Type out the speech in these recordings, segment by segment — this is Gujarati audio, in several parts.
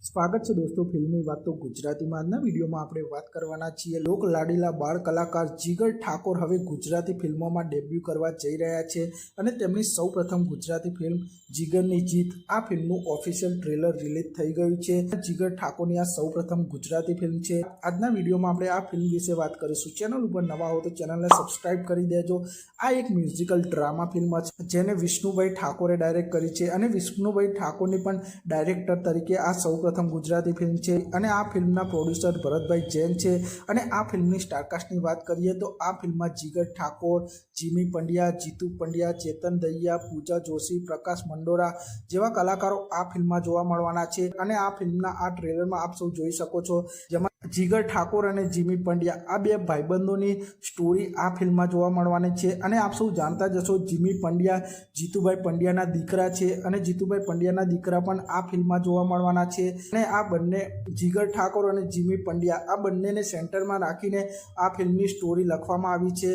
સ્વાગત છે દોસ્તો ફિલ્મી તો ગુજરાતીમાં આજના વિડીયોમાં આપણે વાત કરવાના છીએ. લોક લાડીલા બાળ કલાકાર જીગર ઠાકોર હવે ગુજરાતી ફિલ્મોમાં ડેબ્યુ કરવા જઈ રહ્યા છે અને તેમની સૌપ્રથમ ગુજરાતી ફિલ્મ જીગરની જીત આ ફિલ્મનું ઓફિશિયલ ટ્રેલર રિલીઝ થઈ ગયું છે. જીગર ઠાકોરની આ સૌપ્રથમ ગુજરાતી ફિલ્મ છે. આજના વિડીયોમાં આપણે આ ફિલ્મ વિશે વાત કરીશું. ચેનલ ઉપર નવા હો તો ચેનલને સબસ્ક્રાઇબ કરી દેજો. આ એક મ્યુઝિકલ ડ્રામા ફિલ્મ છે જેને વિષ્ણુભાઈ ઠાકોરે ડાયરેક્ટ કરી છે અને વિષ્ણુભાઈ ઠાકોરની પણ ડાયરેક્ટર તરીકે આ સૌપ્રથમ ગુજરાતી ફિલ્મ છે અને આ ફિલ્મના પ્રોડ્યુસર ભરતભાઈ જૈન છે. અને આ ફિલ્મની સ્ટારકાસ્ટની વાત કરીએ તો આ ફિલ્મમાં જીગર ઠાકોર, જીમી પંડ્યા, જીતુ પંડ્યા, ચેતન દહિયા પૂજા જોશી, પ્રકાશ મંડોરા જેવા કલાકારો આ ફિલ્મમાં જોવા મળવાના છે. અને આ ફિલ્મના આ ટ્રેલરમાં આપ સૌ જોઈ શકો છો. જેમાં જીગર ઠાકોર અને જીમી પંડ્યા આ બે ભાઈબંધોની સ્ટોરી આ ફિલ્મમાં જોવા મળવાની છે અને આપ સૌ જાણતા જશો જીમી પંડ્યા, જીતુભાઈ પંડ્યાના દીકરા છે અને જીતુભાઈ પંડ્યાના દીકરા પણ આ ફિલ્મમાં જોવા મળવાના છે અને આ બંને જીગર ઠાકોર અને જીમી પંડ્યા આ બંનેને સેન્ટરમાં રાખીને આ ફિલ્મની સ્ટોરી લખવામાં આવી છે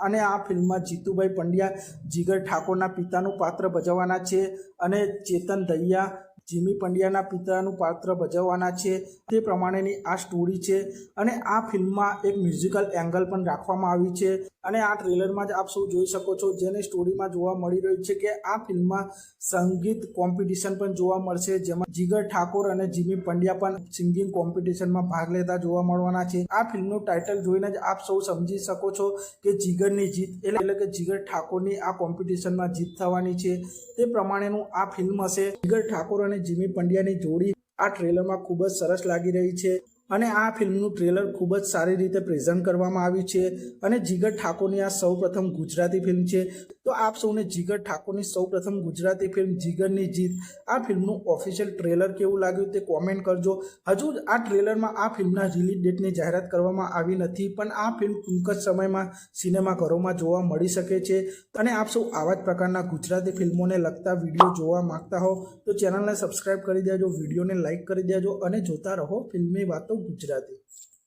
અને આ ફિલ્મમાં જીતુભાઈ પંડ્યા જીગર ઠાકોરના પિતાનું પાત્ર ભજવવાના છે અને ચેતન દહિયા જીમી પંડ્યાના પિતાનું પાત્ર ભજવવાના છે, તે પ્રમાણેની આ સ્ટોરી છે અને આ ફિલ્મમાં એક મ્યુઝિકલ એંગલ પણ રાખવામાં આવ્યું છે અને આ ટ્રેલરમાં જ આપ સૌ જોઈ શકો છો જેને સ્ટોરીમાં જોવા મળી રહ્યું છે કે આ ફિલ્મમાં સંગીત કોમ્પિટિશન પણ જોવા મળશે, જેમાં જીગર ઠાકોર અને જીમી પંડ્યા પણ સિંગિંગ કોમ્પિટિશનમાં ભાગ લેતા જોવા મળવાના છે. આ ફિલ્મનું ટાઇટલ જોઈને જ આપ સૌ સમજી શકો છો કે જીગરની જીત એટલે કે જીગર ઠાકોરની આ કોમ્પિટિશનમાં જીત થવાની છે. તે પ્રમાણેનું આ ફિલ્મ હશે. જીગર ઠાકોર અને જીમી પંડ્યાની જોડી આ ટ્રેલરમાં ખૂબ જ સરસ લાગી રહી છે અને આ ફિલ્મનું ટ્રેલર ખૂબ જ સારી રીતે પ્રેઝન્ટ કરવામાં આવ્યું છે અને જીગર ઠાકોરની આ સૌપ્રથમ ગુજરાતી ફિલ્મ છે તો આપ સૌને જીગર ઠાકોરની સૌપ્રથમ ગુજરાતી ફિલ્મ જીગરની જીત, આ ફિલ્મનું ઓફિશિયલ ટ્રેલર કેવું લાગ્યું તે કોમેન્ટ કરજો. હજુ આ ટ્રેલરમાં આ ફિલ્મના રિલીઝ ડેટની જાહેરાત કરવામાં આવી નથી, પણ આ ફિલ્મ ટૂંક જ સમયમાં સિનેમાઘરોમાં જોવા મળી શકે છે. અને આપ સૌ આવા જ પ્રકારના ગુજરાતી ફિલ્મોને લગતા વીડિયો જોવા માંગતા હો, તો ચેનલને સબસ્ક્રાઇબ કરી દેજો વિડીયોને લાઇક કરી દેજો અને જોતા રહો ફિલ્મી વાતો ગુજરાતી.